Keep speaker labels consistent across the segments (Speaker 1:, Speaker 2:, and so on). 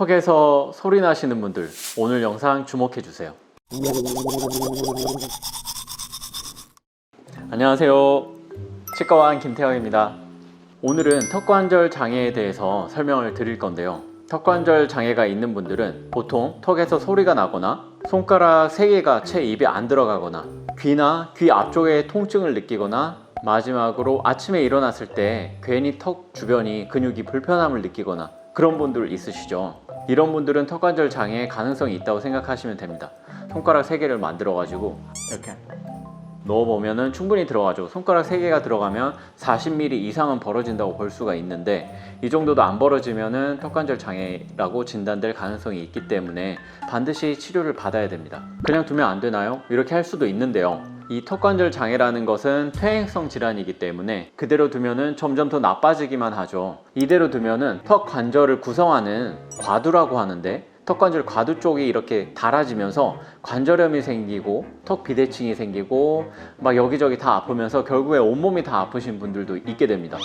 Speaker 1: 턱에서 소리 나시는 분들 오늘 영상 주목해 주세요. 안녕하세요. 치과왕 김태형입니다. 오늘은 턱관절 장애에 대해서 설명을 드릴 건데요. 턱관절 장애가 있는 분들은 보통 턱에서 소리가 나거나 손가락 3개가 채 입에 안 들어가거나 귀나 귀 앞쪽에 통증을 느끼거나 마지막으로 아침에 일어났을 때 괜히 턱 주변이 근육이 불편함을 느끼거나 그런 분들 있으시죠. 이런 분들은 턱관절 장애의 가능성이 있다고 생각하시면 됩니다. 손가락 3개를 만들어 가지고 이렇게 넣어보면은 충분히 들어가죠. 손가락 3개가 들어가면 40mm 이상은 벌어진다고 볼 수가 있는데 이 정도도 안 벌어지면은 턱관절 장애라고 진단될 가능성이 있기 때문에 반드시 치료를 받아야 됩니다. 그냥 두면 안 되나요? 이렇게 할 수도 있는데요. 이 턱관절 장애라는 것은 퇴행성 질환이기 때문에 그대로 두면은 점점 더 나빠지기만 하죠. 이대로 두면은 턱 관절을 구성하는 과두라고 하는데 턱관절 과두 쪽이 이렇게 닳아지면서 관절염이 생기고 턱 비대칭이 생기고 막 여기저기 다 아프면서 결국에 온몸이 다 아프신 분들도 있게 됩니다.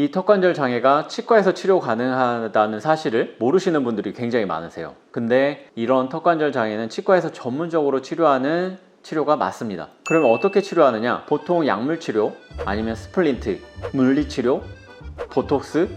Speaker 1: 이 턱관절 장애가 치과에서 치료 가능하다는 사실을 모르시는 분들이 굉장히 많으세요. 근데 이런 턱관절 장애는 치과에서 전문적으로 치료하는 치료가 맞습니다. 그러면 어떻게 치료하느냐? 보통 약물 치료, 아니면 스플린트, 물리 치료, 보톡스,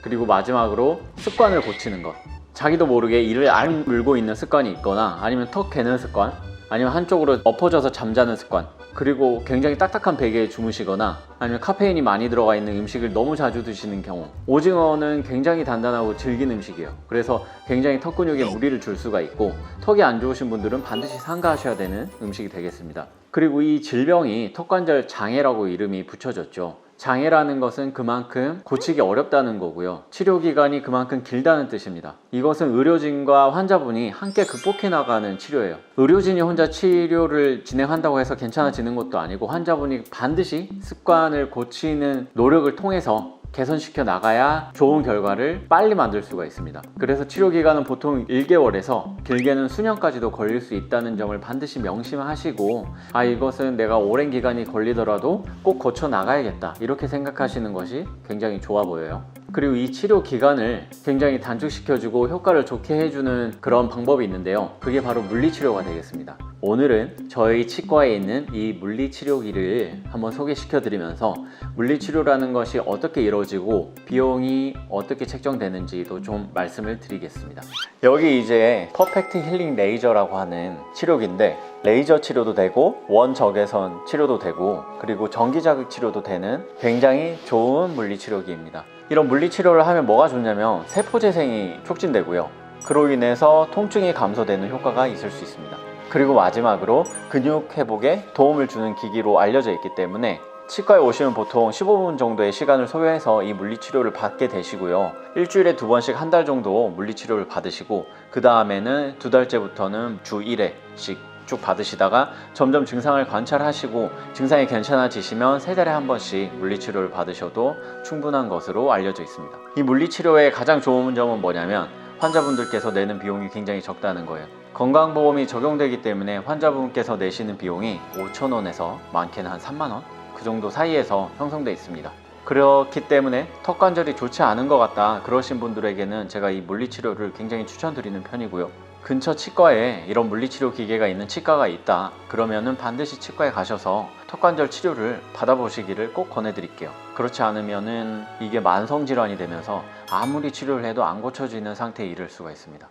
Speaker 1: 그리고 마지막으로 습관을 고치는 것. 자기도 모르게 이를 안 물고 있는 습관이 있거나 아니면 턱 개는 습관, 아니면 한쪽으로 엎어져서 잠자는 습관, 그리고 굉장히 딱딱한 베개에 주무시거나 아니면 카페인이 많이 들어가 있는 음식을 너무 자주 드시는 경우 오징어는 굉장히 단단하고 질긴 음식이에요. 그래서 굉장히 턱 근육에 무리를 줄 수가 있고 턱이 안 좋으신 분들은 반드시 삼가하셔야 되는 음식이 되겠습니다. 그리고 이 질병이 턱관절 장애라고 이름이 붙여졌죠 장애라는 것은 그만큼 고치기 어렵다는 거고요. 치료 기간이 그만큼 길다는 뜻입니다. 이것은 의료진과 환자분이 함께 극복해 나가는 치료예요. 의료진이 혼자 치료를 진행한다고 해서 괜찮아지는 것도 아니고 환자분이 반드시 습관을 고치는 노력을 통해서 개선시켜 나가야 좋은 결과를 빨리 만들 수가 있습니다. 그래서 치료 기간은 보통 1개월에서 길게는 수년까지도 걸릴 수 있다는 점을 반드시 명심하시고 아 이것은 내가 오랜 기간이 걸리더라도 꼭 거쳐 나가야겠다 이렇게 생각하시는 것이 굉장히 좋아 보여요. 그리고 이 치료 기간을 굉장히 단축시켜주고 효과를 좋게 해주는 그런 방법이 있는데요. 그게 바로 물리치료가 되겠습니다. 오늘은 저희 치과에 있는 이 물리치료기를 한번 소개시켜 드리면서 물리치료라는 것이 어떻게 이루어지고 비용이 어떻게 책정되는지도 좀 말씀을 드리겠습니다. 여기 이제 퍼펙트 힐링 레이저라고 하는 치료기인데 레이저 치료도 되고 원적외선 치료도 되고 그리고 전기 자극 치료도 되는 굉장히 좋은 물리치료기입니다. 이런 물리치료를 하면 뭐가 좋냐면 세포 재생이 촉진되고요. 그로 인해서 통증이 감소되는 효과가 있을 수 있습니다. 그리고 마지막으로 근육 회복에 도움을 주는 기기로 알려져 있기 때문에 치과에 오시면 보통 15분 정도의 시간을 소요해서 이 물리치료를 받게 되시고요. 일주일에 두 번씩 한 달 정도 물리치료를 받으시고 그 다음에는 두 달째부터는 주 1회씩 쭉 받으시다가 점점 증상을 관찰하시고 증상이 괜찮아지시면 세 달에 한 번씩 물리치료를 받으셔도 충분한 것으로 알려져 있습니다. 이 물리치료의 가장 좋은 점은 뭐냐면 환자분들께서 내는 비용이 굉장히 적다는 거예요. 건강보험이 적용되기 때문에 환자분께서 내시는 비용이 5천원에서 많게는 한 3만원? 그 정도 사이에서 형성돼 있습니다. 그렇기 때문에 턱 관절이 좋지 않은 것 같다 그러신 분들에게는 제가 이 물리치료를 굉장히 추천드리는 편이고요. 근처 치과에 이런 물리치료 기계가 있는 치과가 있다 그러면은 반드시 치과에 가셔서 턱관절 치료를 받아보시기를 꼭 권해드릴게요. 그렇지 않으면은 이게 만성 질환이 되면서 아무리 치료를 해도 안 고쳐지는 상태에 이를 수가 있습니다.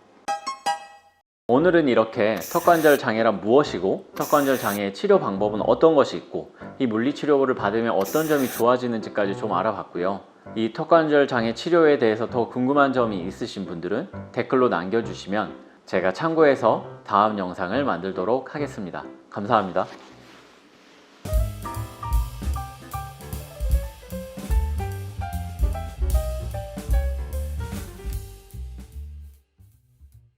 Speaker 1: 오늘은 이렇게 턱관절 장애란 무엇이고 턱관절 장애의 치료 방법은 어떤 것이 있고 이 물리치료를 받으면 어떤 점이 좋아지는지까지 좀 알아봤고요. 이 턱관절 장애 치료에 대해서 더 궁금한 점이 있으신 분들은 댓글로 남겨주시면 제가 참고해서 다음 영상을 만들도록 하겠습니다. 감사합니다.